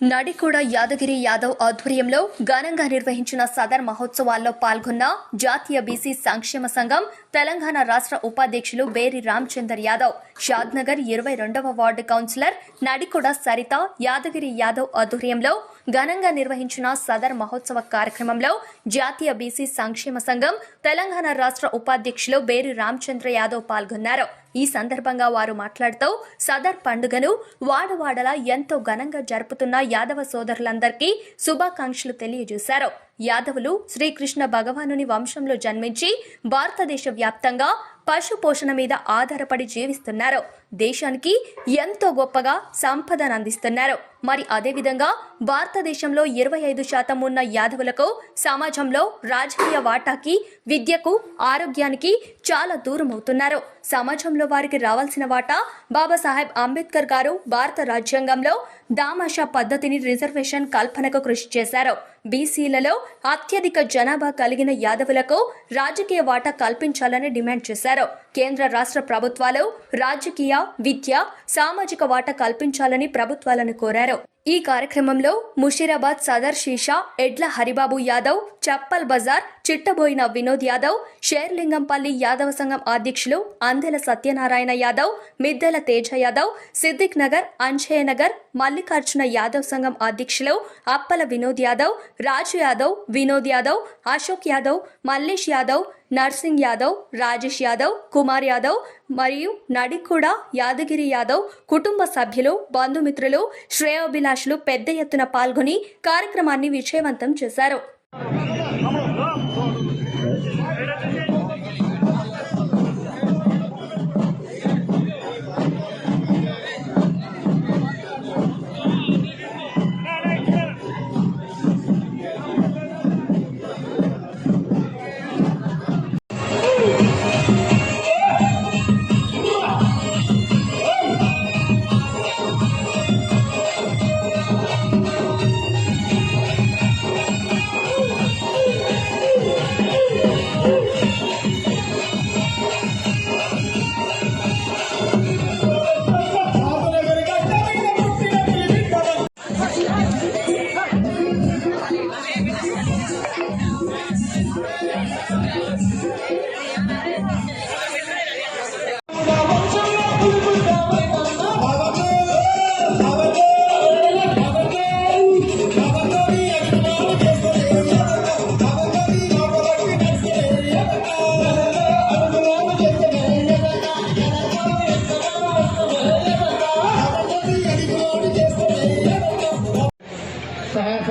నడికూడ యాదగిరి యాదవ్ ఆధ్వర్యంలో ఘనంగా నిర్వహించిన సదర్ మహోత్సవాల్లో పాల్గొన్న జాతీయ బీసీ సంక్షేమ సంఘం తెలంగాణ రాష్ట్ర ఉపాధ్యక్షులు బేరి రామచందర్ యాదవ్ షాద్నగర్ ఇరవై రెండవ వార్డు కౌన్సిలర్ నడికూడ సరిత యాదగిరి యాదవ్ ఆధ్వర్యంలో ఘనంగా నిర్వహించిన సదర్ మహోత్సవ కార్యక్రమంలో జాతీయ బీసీ సంక్షేమ సంఘం తెలంగాణ రాష్ట్ర ఉపాధ్యక్షులు బేరి రామచంద్ర యాదవ్ పాల్గొన్నారు. ఈ సందర్భంగా వారు మాట్లాడుతూ సదర్ పండుగను వాడవాడలా ఎంతో ఘనంగా జరుపుతున్న యాదవ సోదరులందరికీ శుభాకాంక్షలు తెలియజేశారు. యాదవులు శ్రీకృష్ణ భగవానుని వంశంలో జన్మించి భారతదేశ వ్యాప్తంగా పశు పోషణ మీద ఆధారపడి జీవిస్తున్నారు. దేశానికి ఎంతో గొప్పగా సంపదను అందిస్తున్నారు. మరి అదేవిధంగా భారతదేశంలో ఇరవై ఐదు శాతం ఉన్న యాదవులకు సమాజంలో రాజకీయ వాటాకి విద్యకు ఆరోగ్యానికి చాలా దూరం అవుతున్నారు. సమాజంలో వారికి రావాల్సిన వాటా బాబాసాహెబ్ అంబేద్కర్ గారు భారత రాజ్యాంగంలో దామాషా పద్ధతిని రిజర్వేషన్ కల్పనకు కృషి చేశారు. బీసీలలో అత్యధిక జనాభా కలిగిన యాదవులకు రాజకీయ వాటా కల్పించాలని డిమాండ్ చేశారు. కేంద్ర రాష్ట్ర ప్రభుత్వాలు రాజకీయ విద్య సామాజిక వాటా కల్పించాలని ప్రభుత్వాలను కోరారు. ఈ కార్యక్రమంలో ముషీరాబాద్ సదర్ షీషా ఎడ్ల హరిబాబు యాదవ్ చప్పల్ బజార్ చిట్టబోయిన వినోద్ యాదవ్ షేర్లింగంపల్లి యాదవ సంఘం అధ్యక్షులు అందెల సత్యనారాయణ యాదవ్ మిద్దెల తేజ యాదవ్ సిద్దిక్ నగర్ అంజయ్య నగర్ మల్లికార్జున యాదవ్ సంఘం అధ్యక్షులు అప్పల వినోద్ యాదవ్ రాజు యాదవ్ వినోద్ యాదవ్ అశోక్ యాదవ్ మల్లేష్ యాదవ్ నర్సింగ్ యాదవ్ రాజేష్ యాదవ్ కుమార్ యాదవ్ మరియు నడికూడ యాదగిరి యాదవ్ కుటుంబ సభ్యులు బంధుమిత్రులు శ్రేయోభిలాషులు పెద్ద ఎత్తున పాల్గొని కార్యక్రమాన్ని విజయవంతం చేశారు.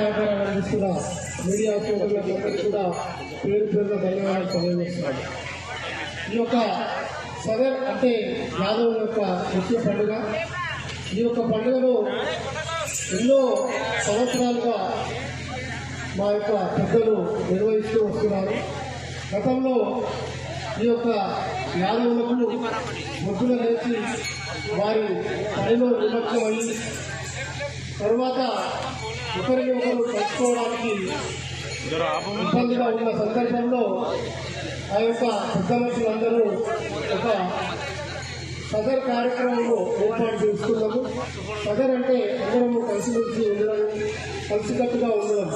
సహకారాలు అందిస్తున్న మీడియా సోదరులకు కూడా పేరు పేరున ధన్యవాదాలు తెలియజేస్తున్నాడు ఈ యొక్క సదర్ అంటే యాదవ్ యొక్క ముఖ్య పండుగ. ఈ యొక్క పండుగను ఎన్నో సంవత్సరాలుగా మా యొక్క పెద్దలు నిర్వహిస్తూ వస్తున్నారు. గతంలో ఈ యొక్క యాదవులకు ముగ్గులు వేసి వారి పనిలో నిమగ్నమై తర్వాత ఒకరిని ఒకరు కలుసుకోవడానికి ఇబ్బందిగా ఉన్న సందర్భంలో ఆ యొక్క పెద్ద మనుషులందరూ ఒక సదర్ కార్యక్రమంలో ఏర్పాటు చేసుకున్నాము. సదర్ అంటే అందరము కలిసిమెలిసి ఉండడం కలిసికట్టుగా ఉండడం.